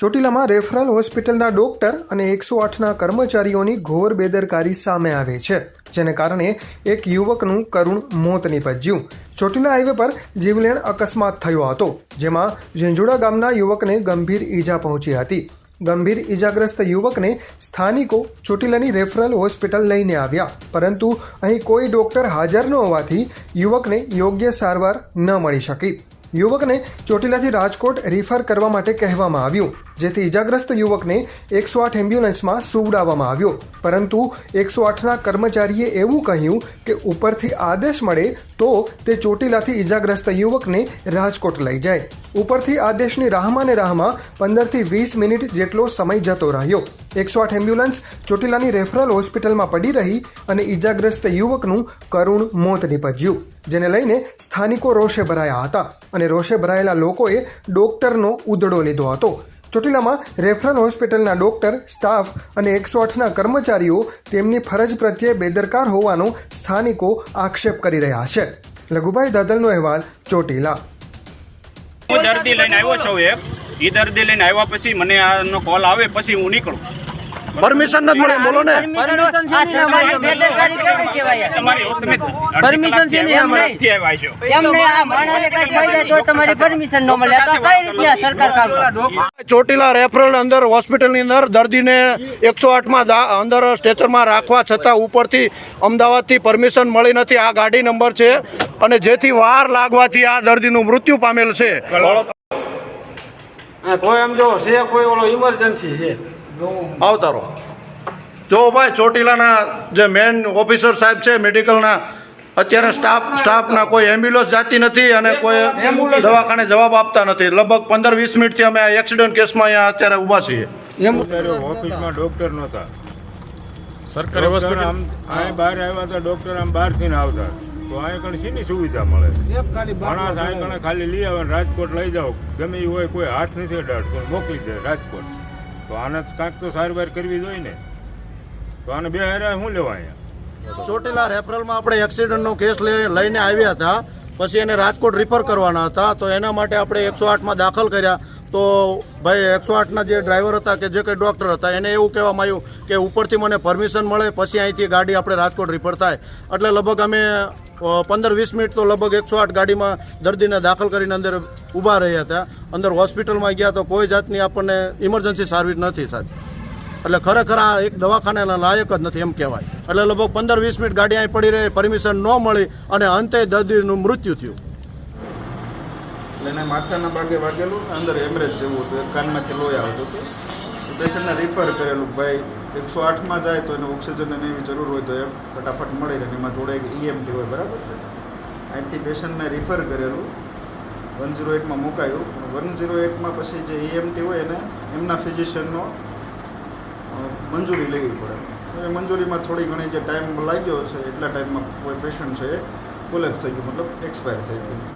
ચોટીલામાં referral હોસ્પિટલના doctor અને એકસો આઠના કર્મચારીઓની ઘોર બેદરકારી સામે આવે છે, જેને કારણે એક યુવકનું કરુણ મોત નીપજ્યું. ચોટીલા હાઈવે પર જીવલેણ અકસ્માત થયો હતો, જેમાં ઝીંઝુડા ગામના યુવકને ગંભીર ઈજા પહોંચી હતી. ગંભીર ઈજાગ્રસ્ત યુવકને સ્થાનિકો ચોટીલાની રેફરલ હોસ્પિટલ લઈને આવ્યા, પરંતુ અહીં કોઈ ડોક્ટર હાજર ન હોવાથી યુવકને યોગ્ય સારવાર ન મળી શકી. યુવકને ચોટીલાથી રાજકોટ રિફર કરવા માટે કહેવામાં આવ્યું. જેથી ઈજાગ્રસ્ત યુવકને એકસો આઠ એમ્બ્યુલન્સમાં સુવડાવવામાં આવ્યો. પરંતુ એકસો આઠના કર્મચારીએ એવું કહ્યું કે ઉપરથી આદેશ મળે તો તે ચોટીલાથી ઈજાગ્રસ્ત યુવકને રાજકોટ લઈ જાય. ઉપરથી આદેશની રાહમાં ને રાહમાં પંદરથી વીસ મિનિટ જેટલો સમય જતો રહ્યો. એકસો આઠ એમ્બ્યુલન્સ ચોટીલાની રેફરલ હોસ્પિટલમાં પડી રહી અને ઈજાગ્રસ્ત યુવકનું કરુણ મોત નીપજ્યું, જેને લઈને સ્થાનિકો રોષે ભરાયા હતા અને રોષે ભરાયેલા લોકોએ ડોક્ટરનો ઉદડો લીધો હતો. ચોટીલામાં રેફરલ હોસ્પિટલના ડોક્ટર, સ્ટાફ અને એકસો આઠના કર્મચારીઓ તેમની ફરજ પ્રત્યે બેદરકાર હોવાનો સ્થાનિકો આક્ષેપ કરી રહ્યા છે. લઘુભાઈ દાદલનો અહેવાલ ચોટીલા. હું દર્દી લઈને આવ્યો છું એ દર્દી લઈને આવ્યા પછી મને આનો કોલ આવે, પછી હું નીકળું. પરમિશન નથી મળે બોલો ને. પરમિશન છે નહીં તમારી પરમિશન મળે. તો કઈ રીતના સરકાર કામ ચોટીલા રેફરલ અંદર હોસ્પિટલની અંદર દર્દીને એકસો આઠમાં અંદર સ્ટેચરમાં રાખવા છતાં ઉપરથી અમદાવાદથી પરમિશન મળી નથી. આ ગાડી નંબર છે અને જેથી વાર લાગવાથી આ દર્દીનું મૃત્યુ પામેલ છે. કોઈ એમ જો છે કોઈ ઓલો ઇમરજન્સી છે. આવતારો. જો ભાઈ ચોટીલાના જે મેન ઓફિસર સાહેબ છે મેડિકલના અત્યારે સ્ટાફ સ્ટાફના કોઈ એમ્બ્યુલન્સ જાતી નથી અને કોઈ દવાખાને જવાબ આપતા નથી. લગભગ પંદર વીસ મિનિટથી અમે આ એક્સિડન્ટ કેસમાં અહીંયા અત્યારે ઊભા છીએ. ઓફિસમાં ડૉક્ટર નહોતા. સરકારી હોસ્પિટલ આમ અહીં બહાર આવ્યા હતા ડોક્ટર આમ બહારથી ને આવતા. તો અહીં કણ શીની સુવિધા મળે? માણસ અહીં કણે ખાલી લઈ આવે રાજકોટ લઈ જાઓ. ગમે એ હોય કોઈ હાથ નથી અડાડતો મોકલી દે રાજકોટ. તો આને કાંઈક તો સારવાર કરવી જોઈએ ને. તો આને બે હેરા શું લેવા અહીંયા? ચોટીલા રેફરલમાં આપણે એક્સિડન્ટનો કેસ લઈ- લઈને આવ્યા હતા. પછી એને રાજકોટ રિફર કરવાના હતા. તો એના માટે આપણે એકસો આઠમાં દાખલ કર્યા. તો ભાઈ એકસો આઠના જે ડ્રાઈવર હતા કે જે કંઈ ડૉક્ટર હતા, એને એવું કહેવામાં આવ્યું કે ઉપરથી મને પરમિશન મળે, પછી અહીંથી ગાડી આપણે રાજકોટ રિફર થાય. એટલે લગભગ અમે પંદર વીસ મિનિટ તો લગભગ એકસો આઠ ગાડીમાં દર્દીને દાખલ કરીને અંદર ઊભા રહ્યા હતા. અંદર હોસ્પિટલમાં ગયા તો કોઈ જાતની આપણને ઇમરજન્સી સર્વિસ નથી, સાહેબ. એટલે ખરેખર આ એક દવાખાનાના લાયક જ નથી એમ કહેવાય. એટલે લગભગ પંદર વીસ મિનિટ ગાડી અહીં પડી રહી, પરમિશન ન મળી અને અંતે દર્દીનું મૃત્યુ થયું. એટલે એને માથાના ભાગે વાગેલું અંદર એમરેજ જેવું હતું. એક કાનમાંથી લોહી આવતું હતું પેશન્ટને રિફર કરેલું ભાઈ, એકસો આઠમાં જાય તો એને ઓક્સિજન એવી જરૂર હોય તો એમ ફટાફટ મળી રહે એમાં જોડે એક ઈએમટી હોય, બરાબર છે? અહીંથી પેશન્ટને રિફર કરેલું. વન ઝીરો એટમાં મુકાયું. વન ઝીરો એટમાં પછી જે ઈએમટી હોય એને એમના ફિઝિશિયનનો મંજૂરી લેવી પડે. એ મંજૂરીમાં થોડી ઘણી જે ટાઈમ લાગ્યો છે, એટલા ટાઈમમાં કોઈ પેશન્ટ છે એ કોલેપ્સ થઈ ગયું, મતલબ એક્સપાયર થઈ ગયું.